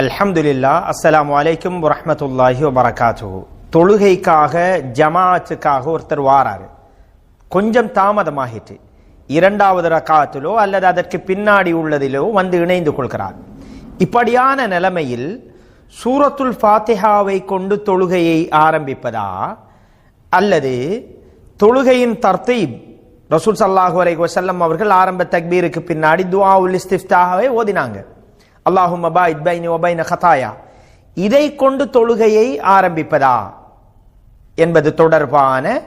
அல்ஹம்துலில்லா அஸ்ஸலாமு அலைக்கும் வரஹ்மத்துல்லாஹி வபரகாத்து தொழுகைக்காக ஜமாஅத்துக்காக ஒருத்தர் வாராரு. கொஞ்சம் தாமதமாகிட்டு இரண்டாவது ரக்காத்திலோ அல்லது அதற்கு பின்னாடி உள்ளதிலோ வந்து இணைந்து கொள்கிறார். இப்படியான நிலைமையில் சூரத்துல் ஃபாத்திஹாவை கொண்டு தொழுகையை ஆரம்பிப்பதா அல்லது தொழுகையின் தர்த்தீப் ரசூல் சல்லாஹூ அலைஹி வஸல்லம் அவர்கள் ஆரம்ப தக்பீருக்கு பின்னாடி துவா உல் இஸ்திஃப்தாகவே ஓதினாங்க. அல்லாஹும் அபாயித் பைனி ஒபைன கதாயா. இதை கொண்டு தொழுகையை ஆரம்பிப்பதா? என்பது தொடர்பான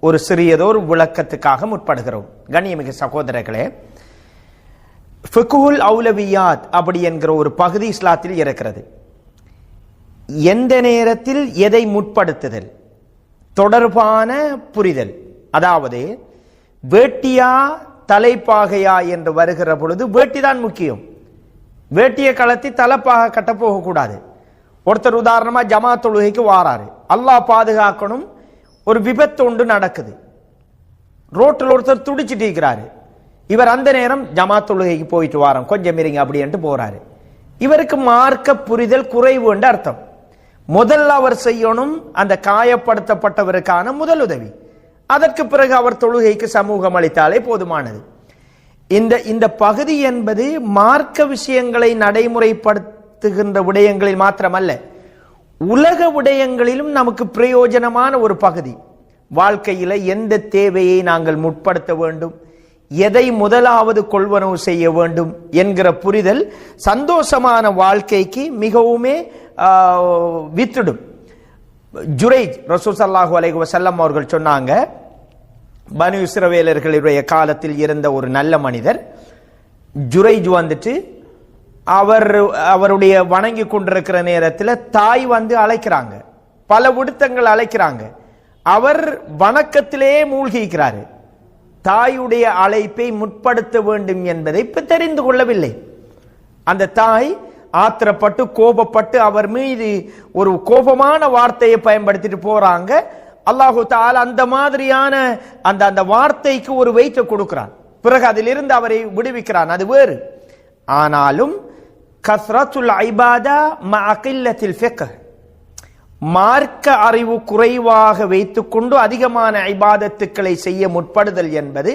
ஒரு சிறியதோர் விளக்கத்துக்காக முற்படுகிறோம். கண்ணியமிகு சகோதரர்களே ஃபிகுல் அவுலவியாத் அப்படி என்கிற ஒரு பகுதி இஸ்லாத்தில் இருக்கிறது. எந்த நேரத்தில் எதை முற்படுத்துதல்? தொடர்பான புரிதல். அதாவது வேட்டியா தலைப்பாகையா என்று வருகிற பொழுது வேட்டி தான் முக்கியம். வேட்டியை கலத்தி தலைப்பாக கட்ட போகக்கூடாது. ஒருத்தர் உதாரணமாக ஜமா தொழுகைக்கு வாராரு. அல்லாஹ் பாதுகாக்கணும். ஒரு விபத்து ஒன்று நடக்குது. ரோட்டில் ஒருத்தர் துடிச்சிட்டு இருக்கிறாரு. இவர் அந்த நேரம் ஜமா தொழுகைக்கு போயிட்டு வாரோம். கொஞ்சம் இருங்க அப்படின்ட்டு போறாரு. இவருக்கு மார்க்க புரிதல் குறைவு என்று அர்த்தம். முதல்ல அவர் செய்யணும் அந்த காயப்படுத்தப்பட்டவருக்கான முதலுதவி. அதற்கு பிறகு அவர் தொழுகைக்கு சமூகம் அளித்தாலே போதுமானது. இந்த இந்த பகுதி என்பது மார்க்க விஷயங்களை நடைமுறைப்படுத்துகின்ற விடயங்களில் மாத்திரமல்ல. உலக விடயங்களிலும் நமக்கு பிரயோஜனமான ஒரு பகுதி. வாழ்க்கையில எந்த தேவையை நாங்கள் முற்படுத்த வேண்டும்? எதை முதலாவது கொள்வனவு செய்ய வேண்டும் என்கிற புரிதல் சந்தோஷமான வாழ்க்கைக்கு மிகவுமே ஆஹ், வித்திடும். ஜுரைஜ் ரசூல் ஸல்லல்லாஹு அவர்கள் சொன்னாங்க பனு இஸ்ரவேலர்களுடைய காலத்தில் இருந்த ஒரு நல்ல மனிதர் ஜுரைஜ் வந்துட்டு அவர் அவருடைய வணங்கி கொண்டிருக்கிற நேரத்தில் தாய் வந்து அழைக்கிறாங்க. பல விடுத்தங்கள் அழைக்கிறாங்க. அவர் வணக்கத்திலே மூழ்கிக்கிறாரு தாயுடைய அழைப்பை முற்படுத்த வேண்டும் என்பதை இப்போ தெரிந்து கொள்ளவில்லை. அந்த தாய் ஆத்திரப்பட்டு கோபப்பட்டு அவர் மீது ஒரு கோபமான வார்த்தையை பயன்படுத்திட்டு போறாங்க. அல்லாஹு தால் அந்த மாதிரியான அந்த அந்த வார்த்தைக்கு ஒரு வெயிட்டை கொடுக்கிறான். பிறகு அதிலிருந்து அவரை விடுவிக்கிறான். அது வேறு. ஆனாலும் கஸ்ரத்துல் ஐபாதா ம அகில்லத்தில் ஃபெக்க மார்க்க அறிவு குறைவாக வைத்துக்கொண்டு அதிகமான ஐபாதத்துக்களை செய்ய முற்படுதல் என்பது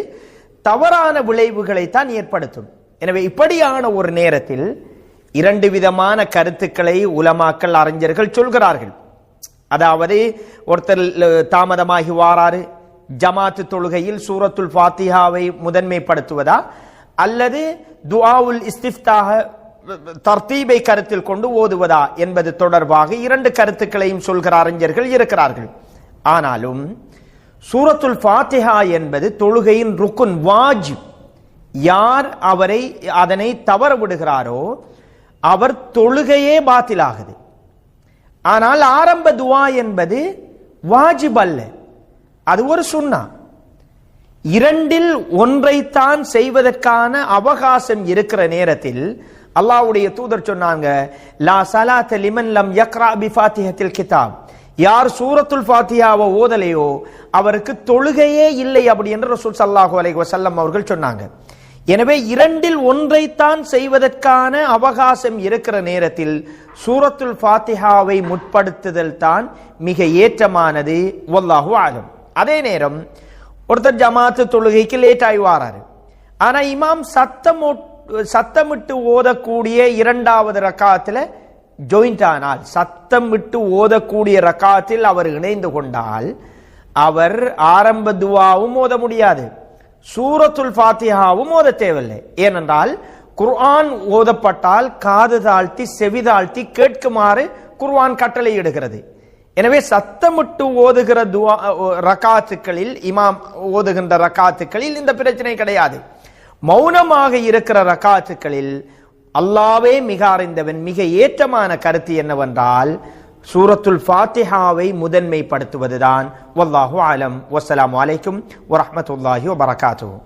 தவறான விளைவுகளை தான் ஏற்படுத்தும். எனவே இப்படியான ஒரு நேரத்தில் இரண்டு விதமான கருத்துக்களை உலமாக்கல் அறிஞர்கள் சொல்கிறார்கள். அதாவது ஒருத்தர் தாமதமாகி வாராரு. ஜமாத்து தொழுகையில் சூரத்துல் ஃபாத்திஹாவை முதன்மைப்படுத்துவதா? அல்லது துஆவுல் இஸ்திஃப்தாக தர்த்தீபை கருத்தில் கொண்டு ஓதுவதா? என்பது தொடர்பாக இரண்டு கருத்துக்களையும் சொல்கிற அறிஞர்கள் இருக்கிறார்கள். ஆனாலும் சூரத்துல் ஃபாத்திஹா என்பது தொழுகையின் ருக்குன் வாஜ் யார் அவரை அதனை தவற விடுகிறாரோ அவர் தொழுகையே பாத்திலாகுது. ஆனால் ஆரம்ப துவா என்பது வாஜிப் அல்ல அது ஒரு சுண்ணா. இரண்டில் ஒன்றைத்தான் செய்வதற்கான அவகாசம் இருக்கிற நேரத்தில் அல்லாவுடைய தூதர் சொன்னாங்க லா சலாத்த லிமன் லம் யக்ரா பி ஃபாத்திஹத்தில் கிதாப். யார் சூரத்துல் ஃபாத்தியாவை ஓதலையோ அவருக்கு தொழுகையே இல்லை அப்படி என்று ரசூல் ஸல்லல்லாஹு அலைஹி வசல்லம் அவர்கள் சொன்னாங்க. எனவே இரண்டில் ஒன்றைத்தான் செய்வதற்கான அவகாசம் இருக்கிற நேரத்தில் சூரத்துல் ஃபாத்திஹாவை முற்படுத்துதல் தான் மிக ஏற்றமானது. வல்லாஹு ஆகும் அதே நேரம் ஒருத்தர் ஜமாத்து தொழுகைக்கு லேட் ஆகி வாராரு. ஆனா இமாம் சத்தம் சத்தமிட்டு ஓதக்கூடிய இரண்டாவது ரக்காத்துல ஜாயிண்ட் ஆனால் சத்தம் விட்டு ஓதக்கூடிய ரக்காத்தில் அவர் இணைந்து கொண்டால் அவர் ஆரம்ப துவாவும் ஓத முடியாது. சூரத்துல் ஃபாத்திஹாவும் ஓத தேவையில்லை. ஏனென்றால் குர்ஆன் ஓதப்பட்டால் காது தாழ்த்தி செவி தாழ்த்தி கேட்குமாறு குர்ஆன் கட்டளையிடுகிறது எனவே சத்தமிட்டு ஓதுகிற துவா ரகாத்துக்களில் இமாம் ஓதுகின்ற ரகாத்துக்களில் இந்த பிரச்சனை கிடையாது. மௌனமாக இருக்கிற ரகாத்துக்களில் அல்லாவே மிக அறிந்தவன் மிக ஏற்றமான கருத்து என்னவென்றால் சூரத்துல் ஃபாத்திஹாவை முதன்மைப்படுத்துவதுதான் வல்லாஹு ஆலம் வஸ்ஸலாமு அலைக்கும் வரஹ்மத்துல்லாஹி வபரகாத்துஹு